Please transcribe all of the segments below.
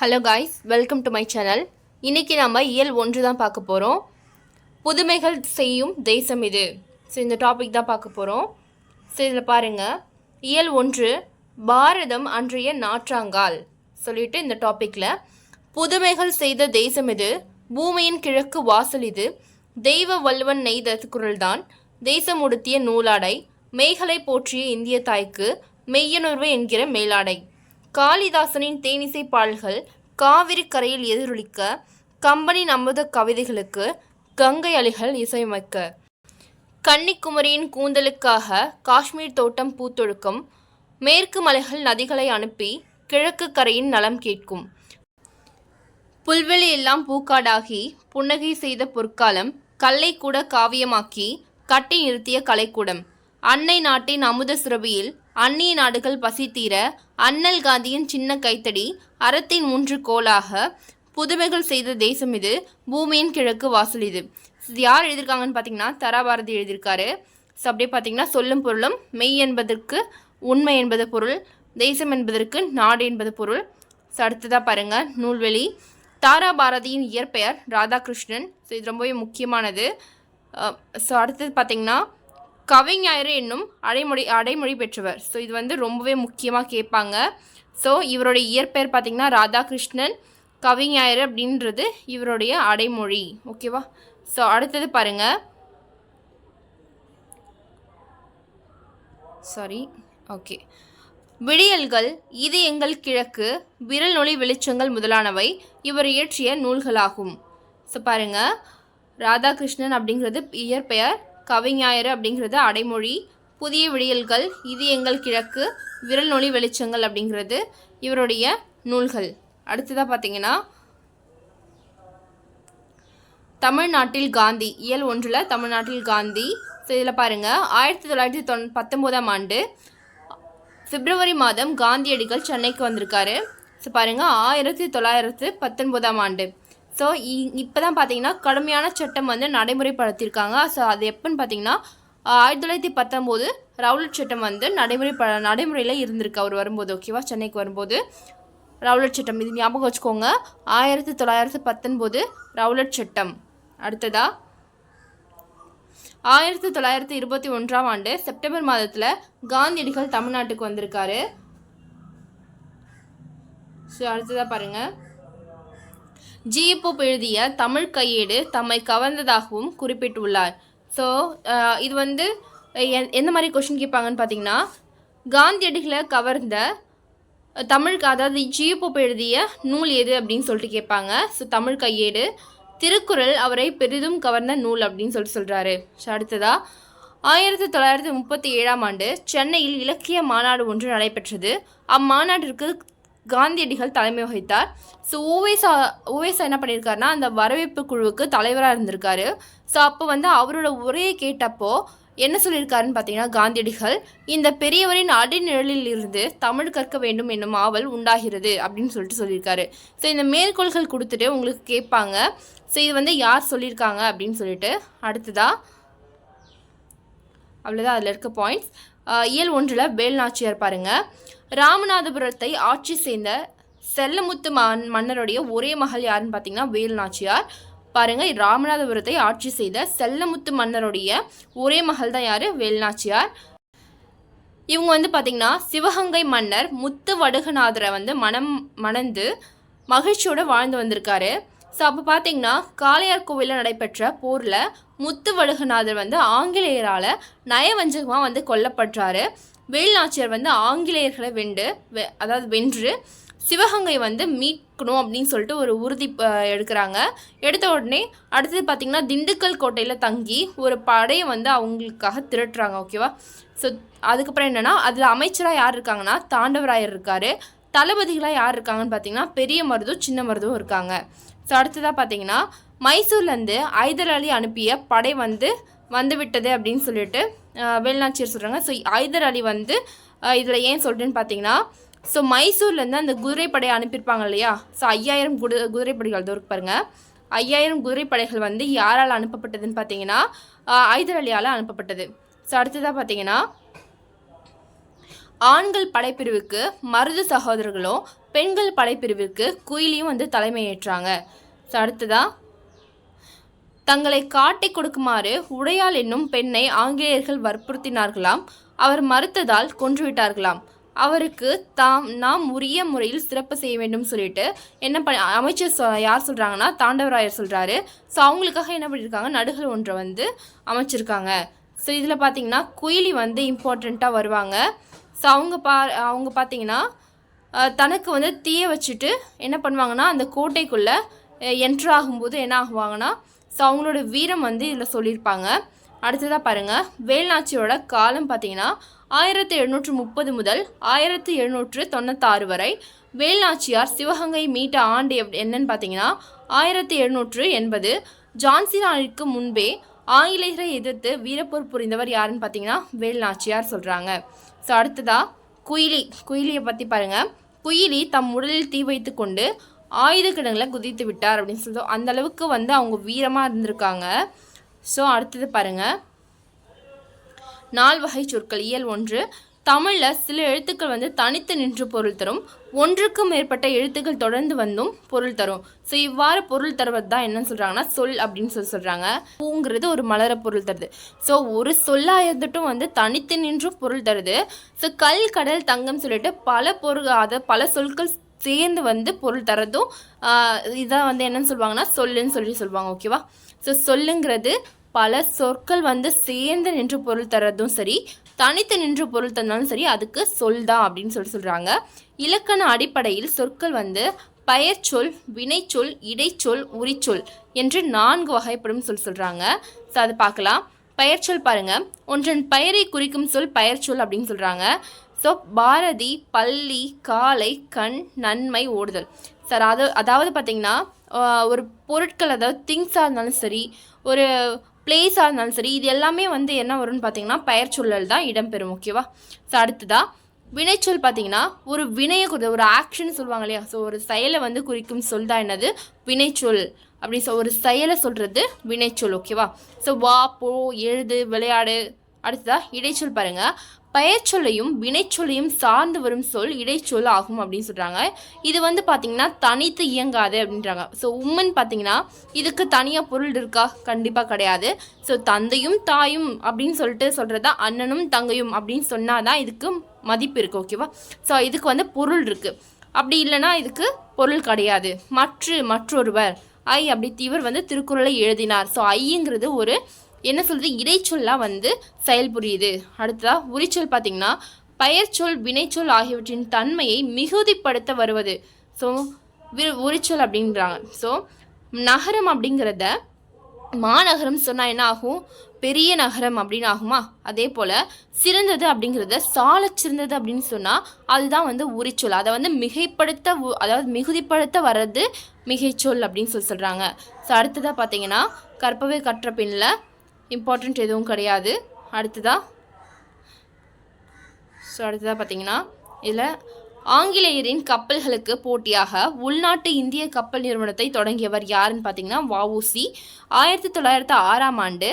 Hello guys welcome to my channel இன்றைக்கி நம்ம இயல் ஒன்று தான் பார்க்க போகிறோம் புதுமைகள் செய்யும் தேசம் இது. ஸோ இந்த டாபிக் தான் பார்க்க போகிறோம் ஸோ இதில் பாருங்கள் இயல் ஒன்று பாரதம் அன்றைய நாற்றாங்கால். சொல்லிட்டு இந்த டாப்பிக்கில் புதுமைகள் செய்த தேசம் இது. பூமியின் கிழக்கு வாசல் இது. தெய்வ வல்லுவன் நெய்த குரல்தான். தேசம் உடுத்திய நூலாடை. மேகலை போற்றிய இந்திய தாய்க்கு. மெய்யனுர்வு என்கிற மேலாடை. காளிதாசனின் தேனிசை பாடல்கள் காவிரி கரையில் எதிரொலிக்க கம்பனின் அமுத கவிதைகளுக்கு கங்கை அலைகள் இசையமைக்க. கன்னிக்குமரியின் கூந்தலுக்காக காஷ்மீர் தோட்டம் பூத்தொழுக்கும் மேற்கு மலைகள் நதிகளை அனுப்பி கிழக்கு கரையின் நலம் கேட்கும். புல்வெளி எல்லாம் பூக்காடாகி புன்னகை செய்த பொற்காலம் கல்லை கூட காவியமாக்கி கட்டி நிறுத்திய கலைக்கூடம். அன்னை நாட்டின் அமுத சுரபியில் அந்நிய நாடுகள் பசி தீர அண்ணல் காந்தியின் சின்ன கைத்தடி அறத்தின் மூன்று கோலாக புதுமைகள் செய்த தேசம் இது. பூமியின் கிழக்கு வாசல் இது. இது யார் எழுதியிருக்காங்கன்னு பார்த்தீங்கன்னா தராபாரதி எழுதியிருக்காரு. ஸோ அப்படியே பார்த்தீங்கன்னா சொல்லும் பொருளும் மெய் என்பதற்கு உண்மை என்பது பொருள் தேசம் என்பதற்கு நாடு என்பது பொருள். ஸோ அடுத்ததாக பாருங்கள் நூல்வெளி. தாரா பாரதியின் இயற்பெயர் ராதாகிருஷ்ணன். ஸோ இது ரொம்பவே முக்கியமானது. Uh, ஸோ அடுத்தது பார்த்தீங்கன்னா கவிஞாயிறு என்னும் அடைமொழி அடைமொழி பெற்றவர். ஸோ இது வந்து ரொம்பவே முக்கியமாக கேட்பாங்க. ஸோ இவருடைய இயற்பெயர் பார்த்திங்கன்னா ராதாகிருஷ்ணன். கவிஞாயிறு அப்படின்றது இவருடைய அடைமொழி. ஓகேவா ஸோ அடுத்தது பாருங்கள் சாரி ஓகே விடியல்கள் இது எங்கள் கிழக்கு. விரல் நொழி வெளிச்சங்கள் முதலானவை. இவர் இயற்றிய நூல்களாகும். ஸோ பாருங்கள் ராதாகிருஷ்ணன் அப்படிங்கிறது இயற்பெயர். கவிஞாயிறு அப்படிங்கிறது அடைமொழி புதிய விடியல்கள் இது எங்கள் கிழக்கு விரல் நொழி வெளிச்சங்கள் அப்படிங்கிறது இவருடைய நூல்கள். அடுத்ததாக பார்த்தீங்கன்னா தமிழ்நாட்டில் காந்தி இயல் ஒன்றில் தமிழ்நாட்டில் காந்தி. ஸோ இதில் பாருங்கள் ஆயிரத்தி தொள்ளாயிரத்தி தொன் பத்தொம்போதாம் ஆண்டு பிப்ரவரி மாதம் காந்தியடிகள் சென்னைக்கு வந்திருக்காரு. ஸோ பாருங்கள் ஆயிரத்தி தொள்ளாயிரத்து பத்தொன்பதாம் ஆண்டு. ஸோ இப்போ தான் பார்த்தீங்கன்னா கடுமையான சட்டம் வந்து நடைமுறைப்படுத்தியிருக்காங்க. ஸோ அது எப்போன்னு பார்த்தீங்கன்னா ஆயிரத்தி தொள்ளாயிரத்தி பத்தொம்போது ரவுலட் சட்டம் வந்து நடைமுறை ப நடைமுறையில் இருந்திருக்கு. அவர் வரும்போது ஓகேவா சென்னைக்கு வரும்போது ரவுலட் சட்டம். இது ஞாபகம் வச்சுக்கோங்க. ஆயிரத்தி தொள்ளாயிரத்தி பத்தொன்பது ரவுலட் சட்டம். அடுத்ததா? ஆயிரத்தி தொள்ளாயிரத்தி இருபத்தி ஒன்றாம் ஆண்டு செப்டம்பர் மாதத்தில் காந்தியடிகள் தமிழ்நாட்டுக்கு வந்திருக்காரு. ஸோ அடுத்ததாக பாருங்கள் ஜிஎப்போப் எழுதிய தமிழ் கையேடு தம்மை கவர்ந்ததாகவும் குறிப்பிட்டுள்ளார். ஸோ இது வந்து எ- எந்த மாதிரி கொஷின் கேட்பாங்கன்னு பார்த்தீங்கன்னா காந்தியடிகளை கவர்ந்த தமிழ் அதாவது ஜிஎப்போப் எழுதிய நூல் எது அப்படின்னு சொல்லிட்டு கேட்பாங்க. ஸோ தமிழ் கையேடு திருக்குறள் அவரை பெரிதும் கவர்ந்த நூல் அப்படின்னு சொல்லிட்டு சொல்கிறாரு ஸோ அடுத்ததா ஆயிரத்தி தொள்ளாயிரத்தி முப்பத்தி ஏழாம் ஆண்டு சென்னையில் இலக்கிய மாநாடு ஒன்று நடைபெற்றது. அம்மாநாட்டிற்கு காந்தியடிகள் தலைமை வகித்தார். ஸோ ஓவேசா ஓவேசா என்ன பண்ணியிருக்காருன்னா அந்த வரவேற்பு குழுவுக்கு தலைவராக இருந்திருக்காரு. ஸோ அப்போ வந்து அவரோட உரையை கேட்டப்போ என்ன சொல்லியிருக்காருன்னு பார்த்தீங்கன்னா காந்தியடிகள் இந்த பெரியவரின் அடிநிழலில் இருந்து தமிழ் கற்க வேண்டும் என்னும் ஆவல் உண்டாகிறது அப்படின்னு சொல்லிட்டு சொல்லியிருக்காரு. ஸோ இந்த மேற்கோள்கள் கொடுத்துட்டு உங்களுக்கு கேட்பாங்க. ஸோ இது வந்து யார் சொல்லியிருக்காங்க அப்படின்னு சொல்லிட்டு அடுத்ததா அவ்வளோதான் அதில் இருக்க பாயிண்ட்ஸ் இயல் ஒன்றில் வேல்நாச்சியார் பாருங்கள் ராமநாதபுரத்தை ஆட்சி செய்த செல்லமுத்து மன் மன்னருடைய ஒரே மகள் யாருன்னு பார்த்தீங்கன்னா வேல்நாச்சியார் பாருங்க ராமநாதபுரத்தை ஆட்சி செய்த செல்லமுத்து மன்னருடைய ஒரே மகள் தான் யாரு? வேல்நாச்சியார் இவங்க வந்து பார்த்தீங்கன்னா சிவகங்கை மன்னர் முத்து வடுகநாதரை வந்து மனம் மணந்து மகிழ்ச்சியோடு வாழ்ந்து வந்திருக்காரு. ஸோ அப்போ பார்த்தீங்கன்னா காளையார் கோவிலில் நடைபெற்ற போரில் முத்து வடுகநாதர் வந்து ஆங்கிலேயரால் நயவஞ்சகமாக வந்து கொல்லப்படுறாரு வேல்நாச்சியார் வந்து ஆங்கிலேயர்களை வென்று வெ- அதாவது வென்று சிவகங்கை வந்து மீட்கணும் அப்படின்னு சொல்லிட்டு ஒரு உறுதி எடுக்கிறாங்க. எடுத்த உடனே அடுத்தது பார்த்திங்கன்னா திண்டுக்கல் கோட்டையில் தங்கி ஒரு படையை வந்து அவங்களுக்காக திரட்டுறாங்க ஓகேவா ஸோ அதுக்கப்புறம் என்னென்னா அதில் அமைச்சராக யார் இருக்காங்கன்னா தாண்டவராயர் இருக்கார். தளபதிகளாக யார் இருக்காங்கன்னு பார்த்தீங்கன்னா பெரிய மருதும் சின்ன மருதும் இருக்காங்க. ஸோ அடுத்ததாக பார்த்தீங்கன்னா மைசூர்லேருந்து ஐதர் அலி அனுப்பிய படை வந்து வந்து விட்டது அப்படின்னு சொல்லிட்டு அஹ், சொல்கிறாங்க ஸோ ஐதர் அலி வந்து இதில் ஏன் சொல்கிறேன்னு பார்த்தீங்கன்னா ஸோ மைசூர்லேருந்து அந்த குதிரைப்படையை அனுப்பியிருப்பாங்க இல்லையா? ஸோ ஐயாயிரம் குடு குதிரைப்படைகள் இதோ பாருங்கள் ஐயாயிரம் குதிரைப்படைகள் வந்து யாரால் அனுப்பப்பட்டதுன்னு பார்த்தீங்கன்னா ஐதர் அலியால் அனுப்பப்பட்டது. ஸோ அடுத்ததாக பார்த்தீங்கன்னா ஆண்கள் படைப்பிரிவுக்கு மருது சகோதரர்களும் பெண்கள் படைப்பிரிவிற்கு குயிலியும் வந்து தலைமையேற்றாங்க. அடுத்ததாக தங்களை காட்டிக் கொடுக்குமாறு உடையாள் என்னும் பெண்ணை ஆங்கிலேயர்கள் வற்புறுத்தினார்களாம். அவர் மறுத்ததால் கொன்றுவிட்டார்களாம். அவருக்கு தாம் நாம் உரிய முறையில் சிறப்பு செய்ய வேண்டும் சொல்லிட்டு என்ன பண்ண அமைச்சர் சொ யார் சொல்கிறாங்கன்னா தாண்டவராயர் சொல்கிறாரு ஸோ அவங்களுக்காக என்ன பண்ணியிருக்காங்க நடுகள் ஒன்றை வந்து அமைச்சிருக்காங்க. ஸோ இதில் பார்த்தீங்கன்னா குயிலி வந்து இம்பார்ட்டண்ட்டாக வருவாங்க. ஸோ அவங்க பா அவங்க பார்த்தீங்கன்னா தனக்கு வந்து தீய வச்சுட்டு என்ன பண்ணுவாங்கன்னா அந்த கோட்டைக்குள்ளே என்ட்ரு ஆகும்போது என்ன ஆகுவாங்கன்னா ஸோ அவங்களோட வீரம் வந்து இதில் சொல்லியிருப்பாங்க. அடுத்ததாக பாருங்கள் வேல்நாச்சியோட காலம் பார்த்தீங்கன்னா ஆயிரத்தி எழுநூற்று முப்பது முதல் ஆயிரத்தி எழுநூற்று தொண்ணூத்தாறு வரை வேல்நாச்சியார் சிவகங்கை மீட்ட ஆண்டு எப்- என்னன்னு பார்த்தீங்கன்னா ஆயிரத்தி எழுநூற்று எண்பது ஜான்சி நாளிற்கு முன்பே ஆங்கிலேயரை எதிர்த்து வீரப்போர் புரிந்தவர் யாருன்னு பார்த்தீங்கன்னா வேல்நாச்சியார் சொல்கிறாங்க ஸோ அடுத்ததா குயிலி. குயிலியை பற்றி பாருங்கள் குயிலி தம் உடலில் தீ வைத்து கொண்டு ஆயுத கிடங்குல குதித்து விட்டார் அப்படின்னு சொல்லி அந்த அளவுக்கு வந்து அவங்க வீரமாக இருந்திருக்காங்க. ஸோ அடுத்தது பாருங்கள் நால் வகை சொற்கள் இயல் ஒன்று. தமிழில் சில எழுத்துக்கள் வந்து தனித்து நின்று பொருள் தரும். ஒன்றுக்கும் மேற்பட்ட எழுத்துக்கள் தொடர்ந்து வந்தும் பொருள் தரும். ஸோ இவ்வாறு பொருள் தருவது தான் என்னன்னு சொல்கிறாங்கன்னா சொல் அப்படின்னு சொல்லி சொல்கிறாங்க பூங்கிறது ஒரு மலர பொருள் தருது. ஸோ ஒரு சொல்லாக இருந்துட்டும் வந்து தனித்து நின்றும் பொருள் தருது. ஸோ கல் கடல் தங்கம் சொல்லிட்டு பல பொருள் அதை பல சொற்கள் சேர்ந்து வந்து பொருள் தரதும் இதான் வந்து என்னன்னு சொல்லுவாங்கன்னா சொல்லுன்னு சொல்லி சொல்லுவாங்க ஓகேவா ஸோ சொல்லுங்கிறது பல சொற்கள் வந்து சேர்ந்து நின்று பொருள் தரதும் சரி தனித்து நின்று பொருள் தந்தாலும் சரி அதுக்கு சொல் தான் அப்படின்னு சொல்லி சொல்கிறாங்க இலக்கண அடிப்படையில் சொற்கள் வந்து பெயர்ச்சொல் வினைச்சொல் இடைச்சொல் உரிச்சொல் என்று நான்கு வகைப்படும் சொல்லி சொல்கிறாங்க ஸோ அதை பார்க்கலாம். பெயர்ச்சொல் பாருங்கள் ஒன்றன் பெயரை குறிக்கும் சொல் பெயர்ச்சொல் அப்படின்னு சொல்கிறாங்க ஸோ பாரதி பள்ளி காலை கண் நன்மை ஓடுதல். சார் அது அதாவது பார்த்தீங்கன்னா ஒரு பொருட்கள் அதாவது திங்ஸாக இருந்தாலும் சரி ஒரு பிளேஸாக இருந்தாலும் சரி இது எல்லாமே வந்து என்ன வரும்னு பார்த்தீங்கன்னா பெயர் சொல்லல் தான் இடம்பெறும் ஓகேவா ஸோ அடுத்ததா வினைச்சொல் பார்த்தீங்கன்னா ஒரு வினையை குறித்த ஒரு ஆக்ஷன் சொல்லுவாங்க இல்லையா? ஸோ ஒரு செயலை வந்து குறிக்கும் சொல் தான் என்னது? வினைச்சொல். அப்படி ஸோ ஒரு செயலை சொல்கிறது வினைச்சொல் ஓகேவா ஸோ வா போ எழுது விளையாடு. அடுத்ததா இடைச்சொல் பாருங்கள் பெயர்ச்சொல்லையும் வினைச்சொல்லையும் சார்ந்து வரும் சொல் இடைச்சொல் ஆகும் அப்படின்னு சொல்கிறாங்க இது வந்து பார்த்தீங்கன்னா தனித்து இயங்காது அப்படின்றாங்க. ஸோ உம்மன் பார்த்திங்கன்னா இதுக்கு தனியாக பொருள் இருக்கா? கண்டிப்பாக கிடையாது. ஸோ தந்தையும் தாயும் அப்படின்னு சொல்லிட்டு சொல்கிறதா அண்ணனும் தங்கையும் அப்படின்னு சொன்னால் தான் இதுக்கு மதிப்பு இருக்குது ஓகேவா ஸோ இதுக்கு வந்து பொருள் இருக்குது அப்படி இல்லைன்னா இதுக்கு பொருள் கிடையாது. மற்று மற்றொருவர் ஐ அப்படி இவர் வந்து திருக்குறளை எழுதினார். ஸோ ஐங்கிறது ஒரு என்ன சொல்கிறது இடைச்சொல்லாக வந்து செயல்புரியுது அடுத்ததாக உரிச்சொல் பார்த்தீங்கன்னா பெயர்ச்சொல் வினைச்சொல் ஆகியவற்றின் தன்மையை மிகுதிப்படுத்த வருவது. ஸோ விரு உரிச்சொல் அப்படின்றாங்க. ஸோ நகரம் அப்படிங்கிறத மாநகரம் சொன்னால் என்ன ஆகும்? பெரிய நகரம் அப்படின்னு ஆகுமா? அதே போல் சிறந்தது அப்படிங்கிறத சாலச் சிறந்தது அப்படின்னு சொன்னால் அதுதான் வந்து உரிச்சொல். அதை வந்து மிகைப்படுத்த உ- அதாவது மிகுதிப்படுத்த வர்றது மிகைச்சொல் அப்படின்னு சொல்லி சொல்கிறாங்க ஸோ அடுத்ததாக பார்த்தீங்கன்னா கற்பவை கற்ற பின்னில் இம்பார்ட்டண்ட் எதுவும் கிடையாது. அடுத்ததாக ஸோ அடுத்ததாக பார்த்தீங்கன்னா இதில் ஆங்கிலேயரின் கப்பல்களுக்கு போட்டியாக உள்நாட்டு இந்திய கப்பல் நிறுவனத்தை தொடங்கியவர் யாருன்னு பார்த்தீங்கன்னா வவுசி ஆயிரத்தி தொள்ளாயிரத்து ஆறாம் ஆண்டு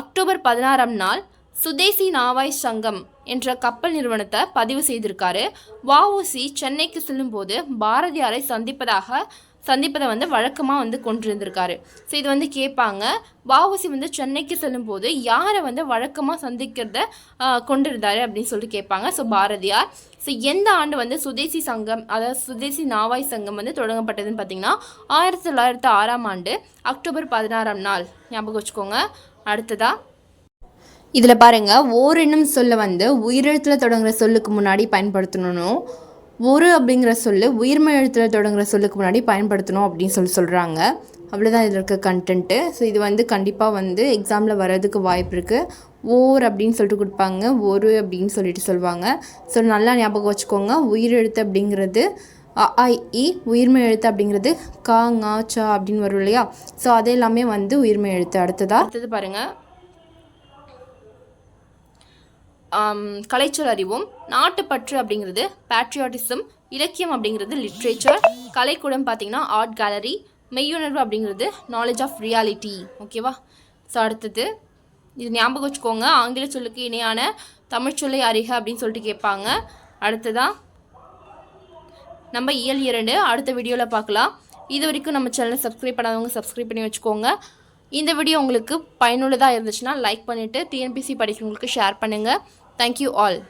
அக்டோபர் பதினாறாம் நாள் சுதேசி நாவாய் சங்கம் என்ற கப்பல் நிறுவனத்தை பதிவு செய்திருக்காரு. வவுசி சென்னைக்கு செல்லும்போது பாரதியாரை சந்திப்பதாக சந்திப்பதை வந்து வழக்கமாக வந்து கொண்டிருந்திருக்காரு. ஸோ இது வந்து கேட்பாங்க. வாவுசி வந்து சென்னைக்கு செல்லும்போது யாரை வந்து வழக்கமாக சந்திக்கிறத கொண்டிருந்தாரு அப்படின்னு சொல்லிட்டு கேட்பாங்க. ஸோ பாரதியார். ஸோ எந்த ஆண்டு வந்து சுதேசி சங்கம் அதாவது சுதேசி நாவாய் சங்கம் வந்து தொடங்கப்பட்டதுன்னு பார்த்தீங்கன்னா ஆயிரத்தி தொள்ளாயிரத்து ஆறாம் ஆண்டு அக்டோபர் பதினாறாம் நாள். ஞாபகம் வச்சுக்கோங்க. அடுத்ததா? இதில் பாருங்கள் ஓர் என்னும் சொல்ல வந்து உயிரெழுத்தில் தொடங்குகிற சொல்லுக்கு முன்னாடி பயன்படுத்தணும். ஒரு அப்படிங்கிற சொல்லு உயிர்மை எழுத்தில் தொடங்குற சொல்லுக்கு முன்னாடி பயன்படுத்தணும் அப்படின்னு சொல்லி சொல்கிறாங்க அவ்வளோதான் இதில் இருக்க கண்டென்ட்டு ஸோ இது வந்து கண்டிப்பாக வந்து எக்ஸாமில் வர்றதுக்கு வாய்ப்பு இருக்குது ஓர் அப்படின்னு சொல்லிட்டு கொடுப்பாங்க ஒரு அப்படின்னு சொல்லிட்டு சொல்லுவாங்க. ஸோ நல்லா ஞாபகம் வச்சுக்கோங்க உயிரெழுத்து அப்படிங்கிறது அ ஆ, இ, உயிர்மை எழுத்து அப்படிங்கிறது கா ச சா அப்படின்னு வரும் இல்லையா? ஸோ அது எல்லாமே வந்து உயிர்மை எழுத்து அடுத்ததா? அடுத்தது பாருங்கள் கலைச்சொல் அறிவும். நாட்டுப்பற்று அப்படிங்கிறது பேட்ரியாட்டிசம் இலக்கியம் அப்படிங்கிறது லிட்ரேச்சர் கலைக்கூடம் பார்த்தீங்கன்னா ஆர்ட் கேலரி மெய்யுணர்வு அப்படிங்கிறது நாலேஜ் ஆஃப் ரியாலிட்டி ஓகேவா ஸோ அடுத்தது இது ஞாபகம் வச்சுக்கோங்க. ஆங்கில சொல்லுக்கு இணையான தமிழ்ச்சொல்லை அறிக அப்படின்னு சொல்லிட்டு கேட்பாங்க. அடுத்ததான் நம்ம இயல் இரண்டு அடுத்த வீடியோவில் பார்க்கலாம். இது வரைக்கும் நம்ம சேனலை சப்ஸ்கிரைப் பண்ணாதவங்க சப்ஸ்கிரைப் பண்ணி வச்சுக்கோங்க. இந்த வீடியோ உங்களுக்கு பயனுள்ளதாக இருந்துச்சுன்னா லைக் பண்ணிவிட்டு டிஎன்பிசி படிக்கிறவங்களுக்கு ஷேர் பண்ணுங்கள் Thank you all.